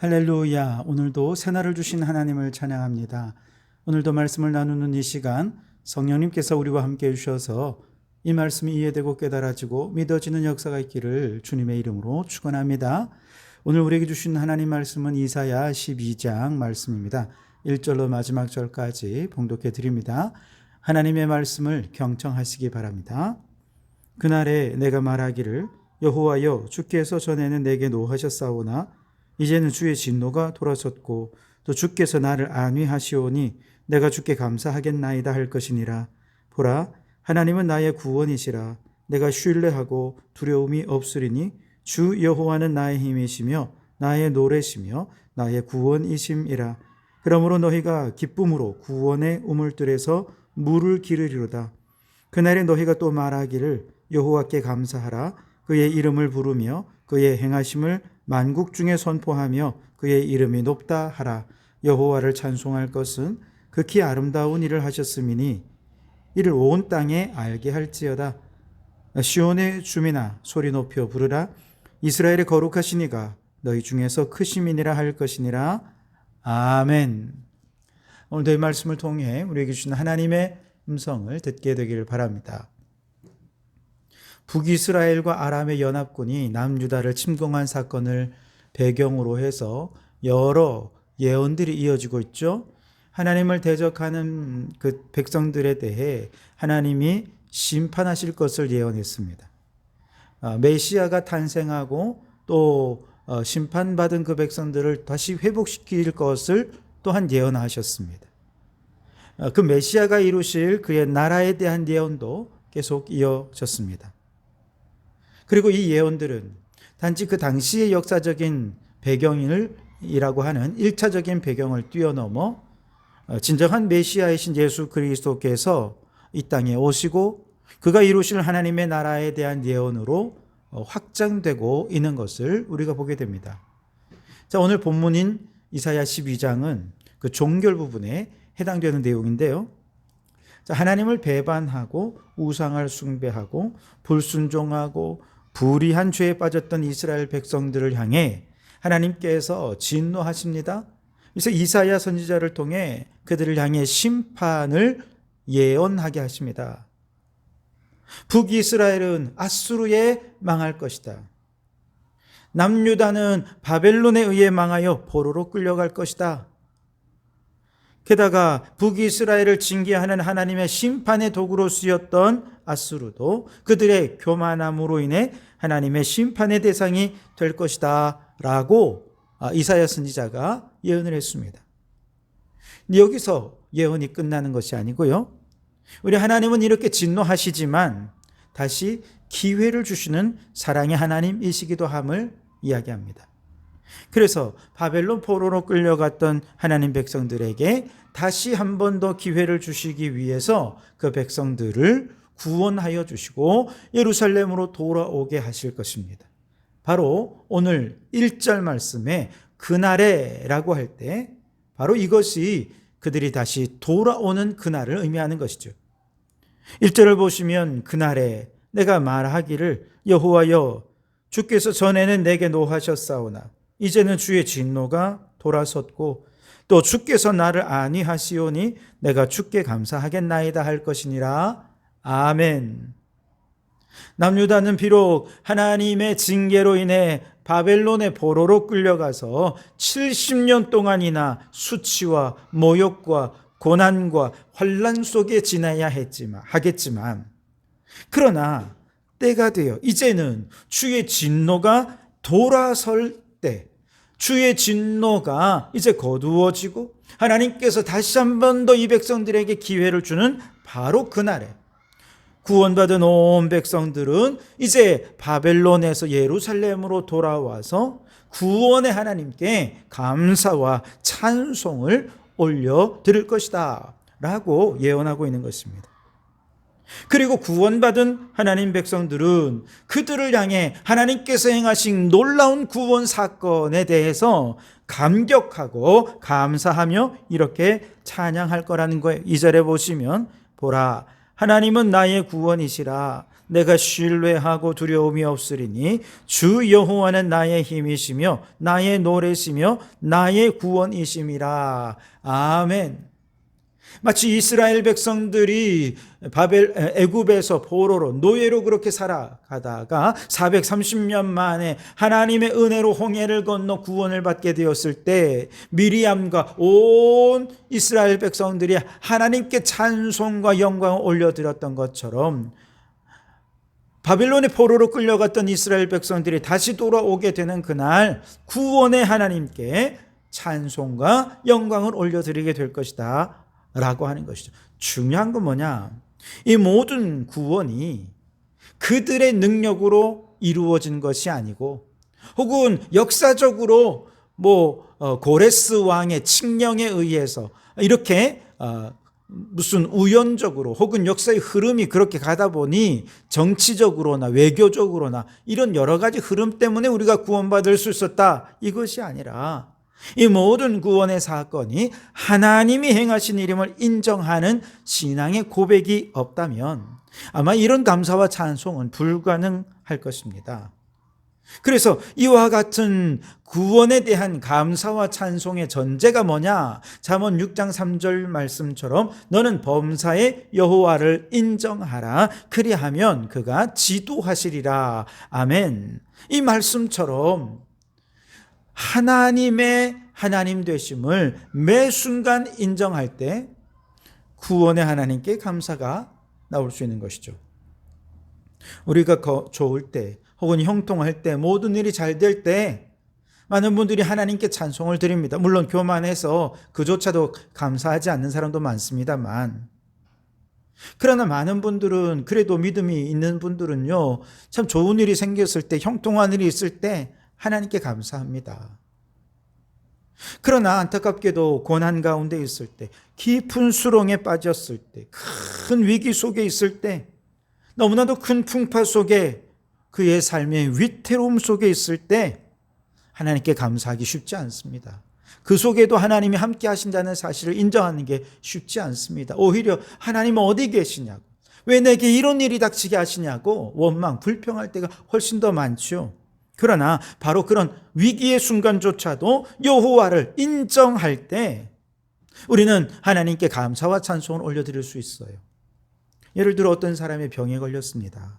할렐루야. 오늘도 새날을 주신 하나님을 찬양합니다. 오늘도 말씀을 나누는 이 시간 성령님께서 우리와 함께 해 주셔서 이 말씀이 이해되고 깨달아지고 믿어지는 역사가 있기를 주님의 이름으로 축원합니다. 오늘 우리에게 주신 하나님 말씀은 이사야 12장 말씀입니다. 1절로 마지막 절까지 봉독해 드립니다. 하나님의 말씀을 경청하시기 바랍니다. 그날에 내가 말하기를 여호와여 주께서 전에는 내게 노하셨사오나 이제는 주의 진노가 돌아섰고 또 주께서 나를 안위하시오니 내가 주께 감사하겠나이다 할 것이니라. 보라 하나님은 나의 구원이시라. 내가 신뢰하고 두려움이 없으리니 주 여호와는 나의 힘이시며 나의 노래시며 나의 구원이심이라. 그러므로 너희가 기쁨으로 구원의 우물들에서 물을 기르리로다. 그날에 너희가 또 말하기를 여호와께 감사하라. 그의 이름을 부르며 그의 행하심을 만국 중에 선포하며 그의 이름이 높다 하라. 여호와를 찬송할 것은 극히 아름다운 일을 하셨음이니 이를 온 땅에 알게 할지어다. 시온의 주민아 소리 높여 부르라. 이스라엘의 거룩하신 이가 너희 중에서 크심이니라 할 것이니라. 아멘. 오늘도 이 말씀을 통해 우리에게 주신 하나님의 음성을 듣게 되기를 바랍니다. 북이스라엘과 아람의 연합군이 남유다를 침공한 사건을 배경으로 해서 여러 예언들이 이어지고 있죠. 하나님을 대적하는 그 백성들에 대해 하나님이 심판하실 것을 예언했습니다. 아, 메시아가 탄생하고 또 어, 심판받은 그 백성들을 다시 회복시킬 것을 또한 예언하셨습니다. 아, 그 메시아가 이루실 그의 나라에 대한 예언도 계속 이어졌습니다. 그리고 이 예언들은 단지 그 당시의 역사적인 배경이라고 하는 1차적인 배경을 뛰어넘어 어, 진정한 메시아이신 예수 그리스도께서 이 땅에 오시고 그가 이루실 하나님의 나라에 대한 예언으로 어, 확장되고 있는 것을 우리가 보게 됩니다. 자, 오늘 본문인 이사야 12장은 그 종결 부분에 해당되는 내용인데요. 자, 하나님을 배반하고 우상을 숭배하고 불순종하고 불의한 죄에 빠졌던 이스라엘 백성들을 향해 하나님께서 진노하십니다. 그래서 이사야 선지자를 통해 그들을 향해 심판을 예언하게 하십니다. 북이스라엘은 아수르에 망할 것이다. 남유다는 바벨론에 의해 망하여 포로로 끌려갈 것이다. 게다가 북이스라엘을 징계하는 하나님의 심판의 도구로 쓰였던 아수르도 그들의 교만함으로 인해 하나님의 심판의 대상이 될 것이다. 라고 이사야 선지자가 예언을 했습니다. 여기서 예언이 끝나는 것이 아니고요. 우리 하나님은 이렇게 진노하시지만 다시 기회를 주시는 사랑의 하나님이시기도 함을 이야기합니다. 그래서 바벨론 포로로 끌려갔던 하나님 백성들에게 다시 한 번 더 기회를 주시기 위해서 그 백성들을 구원하여 주시고 예루살렘으로 돌아오게 하실 것입니다. 바로 오늘 1절 말씀에 그날에라고 할 때 바로 이것이 그들이 다시 돌아오는 그날을 의미하는 것이죠. 1절을 보시면 그날에 내가 말하기를 여호와여 주께서 전에는 내게 노하셨사오나 이제는 주의 진노가 돌아섰고 또 주께서 나를 안위하시오니 내가 주께 감사하겠나이다 할 것이니라 아멘. 남유다는 비록 하나님의 징계로 인해 바벨론의 보로로 끌려가서 70년 동안이나 수치와 모욕과 고난과 환란 속에 지나야 했지만 하겠지만 그러나 때가 되어 이제는 주의 진노가 돌아설 때 주의 진노가 이제 거두어지고 하나님께서 다시 한 번 더 이 백성들에게 기회를 주는 바로 그날에 구원받은 온 백성들은 이제 바벨론에서 예루살렘으로 돌아와서 구원의 하나님께 감사와 찬송을 올려 드릴 것이다. 라고 예언하고 있는 것입니다. 그리고 구원받은 하나님 백성들은 그들을 향해 하나님께서 행하신 놀라운 구원 사건에 대해서 감격하고 감사하며 이렇게 찬양할 거라는 거예요. 2절에 보시면 보라 하나님은 나의 구원이시라 내가 신뢰하고 두려움이 없으리니 주 여호와는 나의 힘이시며 나의 노래시며 나의 구원이심이라. 아멘. 마치 이스라엘 백성들이 바벨 애굽에서 포로로 노예로 그렇게 살아가다가 430년 만에 하나님의 은혜로 홍해를 건너 구원을 받게 되었을 때 미리암과 온 이스라엘 백성들이 하나님께 찬송과 영광을 올려드렸던 것처럼 바빌론의 포로로 끌려갔던 이스라엘 백성들이 다시 돌아오게 되는 그날 구원의 하나님께 찬송과 영광을 올려드리게 될 것이다. 라고 하는 것이죠. 중요한 건 뭐냐? 이 모든 구원이 그들의 능력으로 이루어진 것이 아니고 혹은 역사적으로 뭐 어, 고레스 왕의 칙령에 의해서 이렇게 어, 무슨 우연적으로 혹은 역사의 흐름이 그렇게 가다 보니 정치적으로나 외교적으로나 이런 여러 가지 흐름 때문에 우리가 구원받을 수 있었다 이것이 아니라 이 모든 구원의 사건이 하나님이 행하신 일임을 인정하는 신앙의 고백이 없다면 아마 이런 감사와 찬송은 불가능할 것입니다. 그래서 이와 같은 구원에 대한 감사와 찬송의 전제가 뭐냐? 잠언 6장 3절 말씀처럼 너는 범사의 여호와를 인정하라. 그리하면 그가 지도하시리라. 아멘. 이 말씀처럼 하나님의 하나님 되심을 매 순간 인정할 때 구원의 하나님께 감사가 나올 수 있는 것이죠. 우리가 좋을 때 혹은 형통할 때 모든 일이 잘 될 때 많은 분들이 하나님께 찬송을 드립니다. 물론 교만해서 그조차도 감사하지 않는 사람도 많습니다만 그러나 많은 분들은 그래도 믿음이 있는 분들은요 참 좋은 일이 생겼을 때 형통한 일이 있을 때 하나님께 감사합니다. 그러나 안타깝게도 고난 가운데 있을 때, 깊은 수렁에 빠졌을 때, 큰 위기 속에 있을 때, 너무나도 큰 풍파 속에 그의 삶의 위태로움 속에 있을 때, 하나님께 감사하기 쉽지 않습니다. 그 속에도 하나님이 함께 하신다는 사실을 인정하는 게 쉽지 않습니다. 오히려 하나님은 어디 계시냐고, 왜 내게 이런 일이 닥치게 하시냐고 원망, 불평할 때가 훨씬 더 많죠. 그러나 바로 그런 위기의 순간조차도 여호와를 인정할 때 우리는 하나님께 감사와 찬송을 올려드릴 수 있어요. 예를 들어 어떤 사람이 병에 걸렸습니다.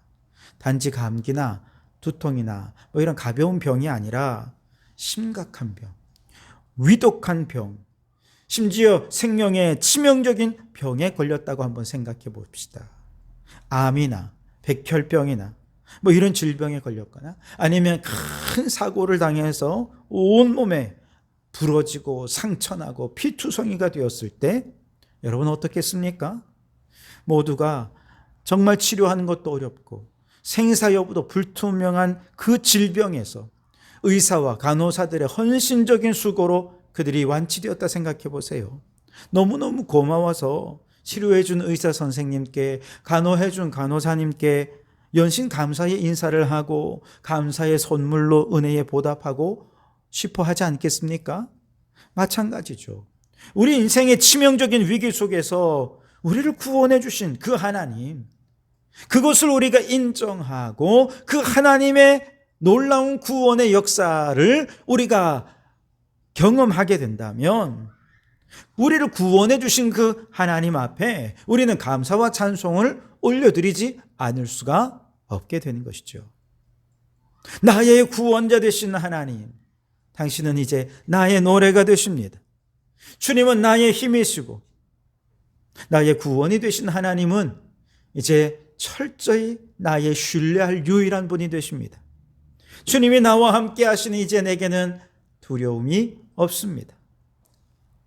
단지 감기나 두통이나 뭐 이런 가벼운 병이 아니라 심각한 병, 위독한 병, 심지어 생명에 치명적인 병에 걸렸다고 한번 생각해 봅시다. 암이나 백혈병이나 뭐 이런 질병에 걸렸거나 아니면 큰 사고를 당해서 온몸에 부러지고 상처나고 피투성이가 되었을 때 여러분 어떻겠습니까? 모두가 정말 치료하는 것도 어렵고 생사 여부도 불투명한 그 질병에서 의사와 간호사들의 헌신적인 수고로 그들이 완치되었다 생각해 보세요. 너무너무 고마워서 치료해 준 의사 선생님께, 간호해 준 간호사님께 연신 감사의 인사를 하고 감사의 선물로 은혜에 보답하고 싶어 하지 않겠습니까? 마찬가지죠. 우리 인생의 치명적인 위기 속에서 우리를 구원해 주신 그 하나님, 그것을 우리가 인정하고 그 하나님의 놀라운 구원의 역사를 우리가 경험하게 된다면 우리를 구원해 주신 그 하나님 앞에 우리는 감사와 찬송을 올려드리지 않을 수가 없게 되는 것이죠. 나의 구원자 되신 하나님, 당신은 이제 나의 노래가 되십니다. 주님은 나의 힘이시고, 나의 구원이 되신 하나님은 이제 철저히 나의 신뢰할 유일한 분이 되십니다. 주님이 나와 함께 하시는 이제 내게는 두려움이 없습니다.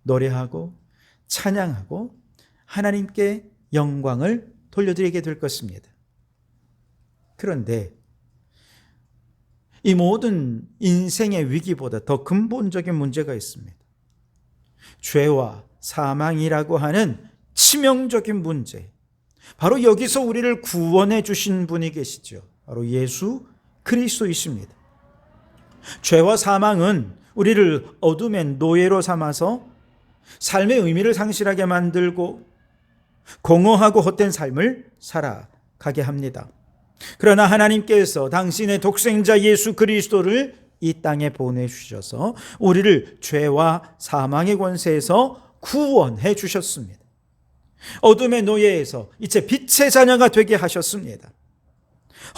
노래하고 찬양하고 하나님께 영광을 돌려드리게 될 것입니다. 그런데 이 모든 인생의 위기보다 더 근본적인 문제가 있습니다. 죄와 사망이라고 하는 치명적인 문제. 바로 여기서 우리를 구원해 주신 분이 계시죠. 바로 예수 그리스도이십니다. 죄와 사망은 우리를 어둠의 노예로 삼아서 삶의 의미를 상실하게 만들고 공허하고 헛된 삶을 살아가게 합니다. 그러나 하나님께서 당신의 독생자 예수 그리스도를 이 땅에 보내주셔서 우리를 죄와 사망의 권세에서 구원해 주셨습니다. 어둠의 노예에서 이제 빛의 자녀가 되게 하셨습니다.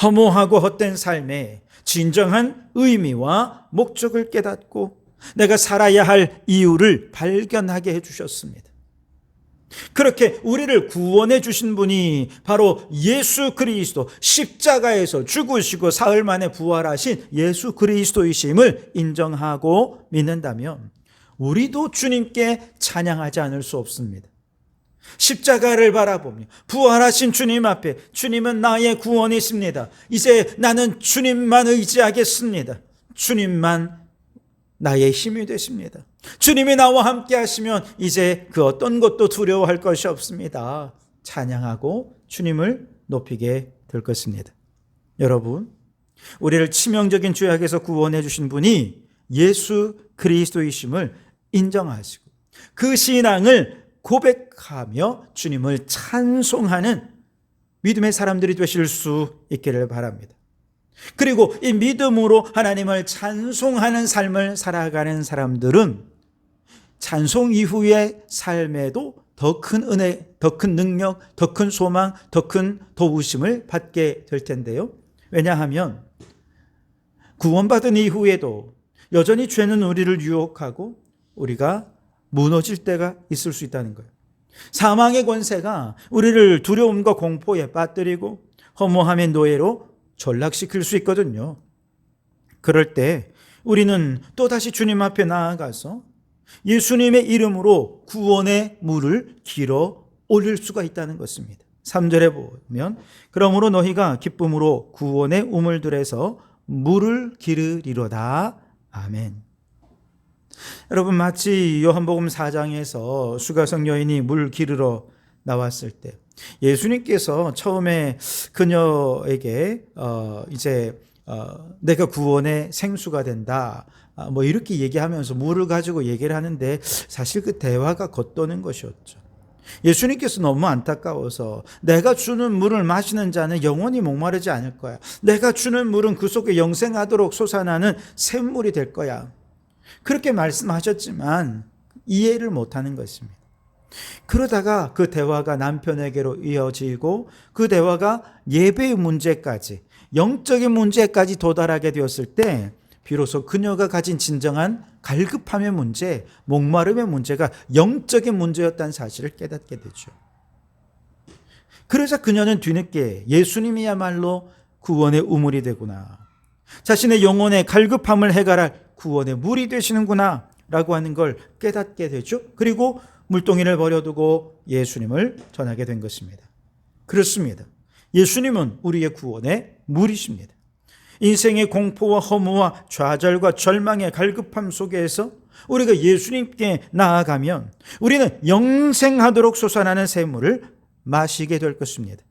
허무하고 헛된 삶에 진정한 의미와 목적을 깨닫고 내가 살아야 할 이유를 발견하게 해주셨습니다. 그렇게 우리를 구원해 주신 분이 바로 예수 그리스도 십자가에서 죽으시고 사흘 만에 부활하신 예수 그리스도이심을 인정하고 믿는다면 우리도 주님께 찬양하지 않을 수 없습니다. 십자가를 바라보며 부활하신 주님 앞에 주님은 나의 구원이십니다. 이제 나는 주님만 의지하겠습니다. 주님만 나의 힘이 되십니다. 주님이 나와 함께 하시면 이제 그 어떤 것도 두려워할 것이 없습니다. 찬양하고 주님을 높이게 될 것입니다. 여러분, 우리를 치명적인 죄악에서 구원해 주신 분이 예수 그리스도이심을 인정하시고 그 신앙을 고백하며 주님을 찬송하는 믿음의 사람들이 되실 수 있기를 바랍니다. 그리고 이 믿음으로 하나님을 찬송하는 삶을 살아가는 사람들은 찬송 이후의 삶에도 더 큰 은혜, 더 큰 능력, 더 큰 소망, 더 큰 도우심을 받게 될 텐데요. 왜냐하면 구원받은 이후에도 여전히 죄는 우리를 유혹하고 우리가 무너질 때가 있을 수 있다는 거예요. 사망의 권세가 우리를 두려움과 공포에 빠뜨리고 허무함의 노예로 전락시킬 수 있거든요. 그럴 때 우리는 또다시 주님 앞에 나아가서 예수님의 이름으로 구원의 물을 길어 올릴 수가 있다는 것입니다. 3절에 보면 그러므로 너희가 기쁨으로 구원의 우물들에서 물을 기르리로다. 아멘. 여러분 마치 요한복음 4장에서 수가성 여인이 물 기르러 나왔을 때 예수님께서 처음에 그녀에게 어 이제 어 내가 구원의 생수가 된다. 아, 뭐 이렇게 얘기하면서 물을 가지고 얘기를 하는데 사실 그 대화가 겉도는 것이었죠. 예수님께서 너무 안타까워서 내가 주는 물을 마시는 자는 영원히 목마르지 않을 거야. 내가 주는 물은 그 속에 영생하도록 솟아나는 샘물이 될 거야. 그렇게 말씀하셨지만 이해를 못하는 것입니다. 그러다가 그 대화가 남편에게로 이어지고 그 대화가 예배의 문제까지 영적인 문제까지 도달하게 되었을 때 비로소 그녀가 가진 진정한 갈급함의 문제, 목마름의 문제가 영적인 문제였다는 사실을 깨닫게 되죠. 그러자 그녀는 뒤늦게 예수님이야말로 구원의 우물이 되구나. 자신의 영혼의 갈급함을 해결할 구원의 물이 되시는구나. 라고 하는 걸 깨닫게 되죠. 그리고 물동이를 버려두고 예수님을 전하게 된 것입니다. 그렇습니다. 예수님은 우리의 구원의 물이십니다. 인생의 공포와 허무와 좌절과 절망의 갈급함 속에서 우리가 예수님께 나아가면 우리는 영생하도록 솟아나는 샘물을 마시게 될 것입니다.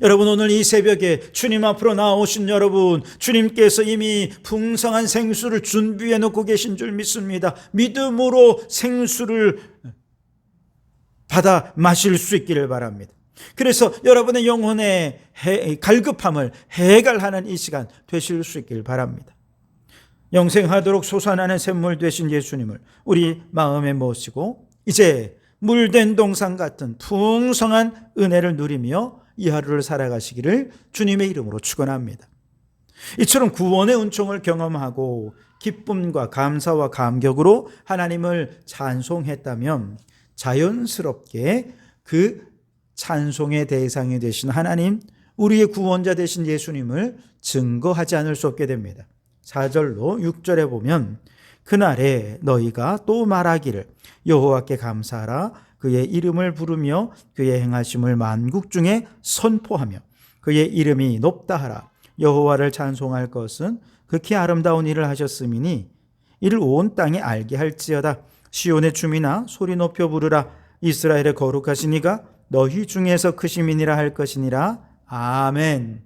여러분 오늘 이 새벽에 주님 앞으로 나오신 여러분 주님께서 이미 풍성한 생수를 준비해 놓고 계신 줄 믿습니다. 믿음으로 생수를 받아 마실 수 있기를 바랍니다. 그래서 여러분의 영혼의 갈급함을 해결하는 이 시간 되실 수 있길 바랍니다. 영생하도록 솟아나는 샘물 되신 예수님을 우리 마음에 모시고 이제 물된 동상 같은 풍성한 은혜를 누리며 이 하루를 살아가시기를 주님의 이름으로 축원합니다. 이처럼 구원의 은총을 경험하고 기쁨과 감사와 감격으로 하나님을 찬송했다면 자연스럽게 그 찬송의 대상이 되신 하나님, 우리의 구원자 되신 예수님을 증거하지 않을 수 없게 됩니다. 4절로 6절에 보면 그날에 너희가 또 말하기를 여호와께 감사하라. 그의 이름을 부르며 그의 행하심을 만국 중에 선포하며 그의 이름이 높다 하라. 여호와를 찬송할 것은 극히 아름다운 일을 하셨음이니 이를 온 땅에 알게 할지어다 시온의 주민아 소리 높여 부르라 이스라엘의 거룩하신 이가 너희 중에서 크시민이라 할 것이니라 아멘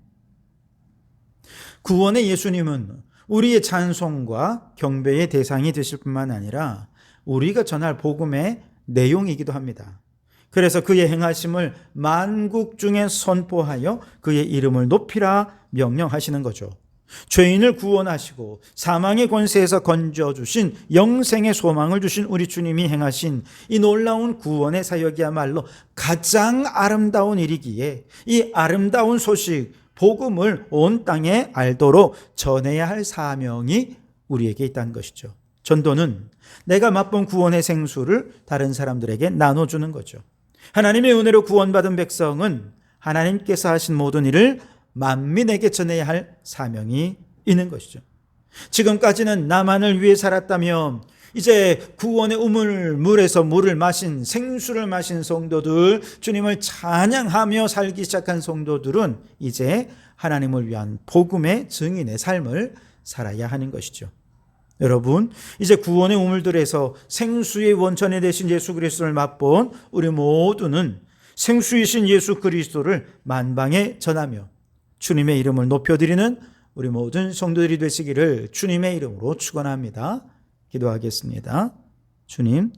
구원의 예수님은 우리의 찬송과 경배의 대상이 되실 뿐만 아니라 우리가 전할 복음의 내용이기도 합니다. 그래서 그의 행하심을 만국 중에 선포하여 그의 이름을 높이라 명령하시는 거죠. 죄인을 구원하시고 사망의 권세에서 건져주신 영생의 소망을 주신 우리 주님이 행하신 이 놀라운 구원의 사역이야말로 가장 아름다운 일이기에 이 아름다운 소식, 복음을 온 땅에 알도록 전해야 할 사명이 우리에게 있다는 것이죠. 전도는 내가 맛본 구원의 생수를 다른 사람들에게 나눠주는 거죠. 하나님의 은혜로 구원받은 백성은 하나님께서 하신 모든 일을 만민에게 전해야 할 사명이 있는 것이죠. 지금까지는 나만을 위해 살았다면 이제 구원의 우물 물에서 물을 마신 생수를 마신 성도들 주님을 찬양하며 살기 시작한 성도들은 이제 하나님을 위한 복음의 증인의 삶을 살아야 하는 것이죠. 여러분, 이제 구원의 우물들에서 생수의 원천이 되신 예수 그리스도를 맛본 우리 모두는 생수이신 예수 그리스도를 만방에 전하며 주님의 이름을 높여드리는 우리 모든 성도들이 되시기를 주님의 이름으로 축원합니다. 기도하겠습니다. 주님,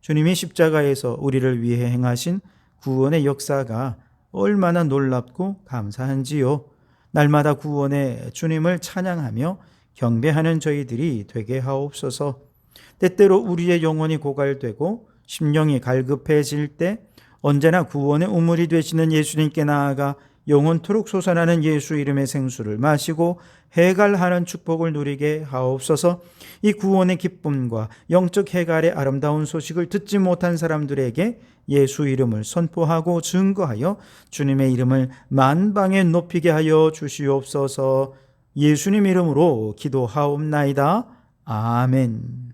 주님이 십자가에서 우리를 위해 행하신 구원의 역사가 얼마나 놀랍고 감사한지요. 날마다 구원의 주님을 찬양하며 경배하는 저희들이 되게 하옵소서. 때때로 우리의 영혼이 고갈되고 심령이 갈급해질 때 언제나 구원의 우물이 되시는 예수님께 나아가 영원토록 솟아나는 예수 이름의 생수를 마시고 해갈하는 축복을 누리게 하옵소서. 이 구원의 기쁨과 영적 해갈의 아름다운 소식을 듣지 못한 사람들에게 예수 이름을 선포하고 증거하여 주님의 이름을 만방에 높이게 하여 주시옵소서. 예수님 이름으로 기도하옵나이다. 아멘.